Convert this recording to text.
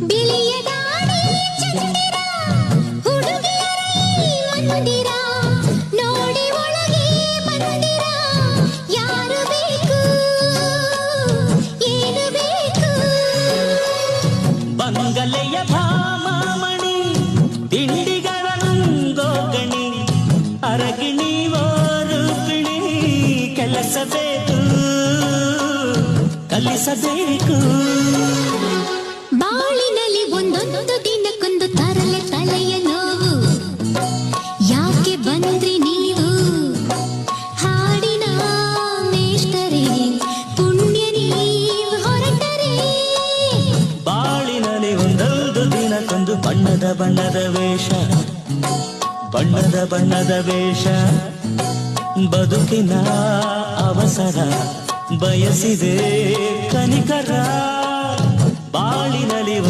ಬಿಳಿಯದಾಡಿ ಚಂದಿರ ಹುಡುಗಿಯರೇ ಮಂದಿರ ನೋಡಿ ಒಳಗೆ ಮಂದಿರ ಯಾರು ಬೇಕು ಏನು ಬೇಕು ಬಂಗಲೆಯ ಭಾಮಾಮಣಿ ತಿಂಡಿಗಳ ಗೋಗಣಿ ಅರಗಿಣಿ ರೂಪಿಣಿ ಕೆಲಸಬೇಕು ಕಲಿಸಬೇಕು ಬಾಳಿನಲ್ಲಿ ಒಂದೊಂದು ದಿನಕ್ಕೊಂದು ತರಲೆ ತಲೆಯ ನೋವು. ಯಾಕೆ ಬಂದ್ರಿ ನೀವು? ಹಾಡಿನ ಮೇಷ್ಟರೇ, ಪುಣ್ಯ ನೀವು ಹೊರಟರೆ. ಬಾಳಿನಲ್ಲಿ ಒಂದೊಂದು ದಿನಕ್ಕೊಂದು ಬಣ್ಣದ ಬಣ್ಣದ ವೇಷ, ಬಣ್ಣದ ಬಣ್ಣದ ವೇಷ. ಬದುಕಿನ ಅವಸರ ಬಯಸಿದೆ ಕನಿಕರ.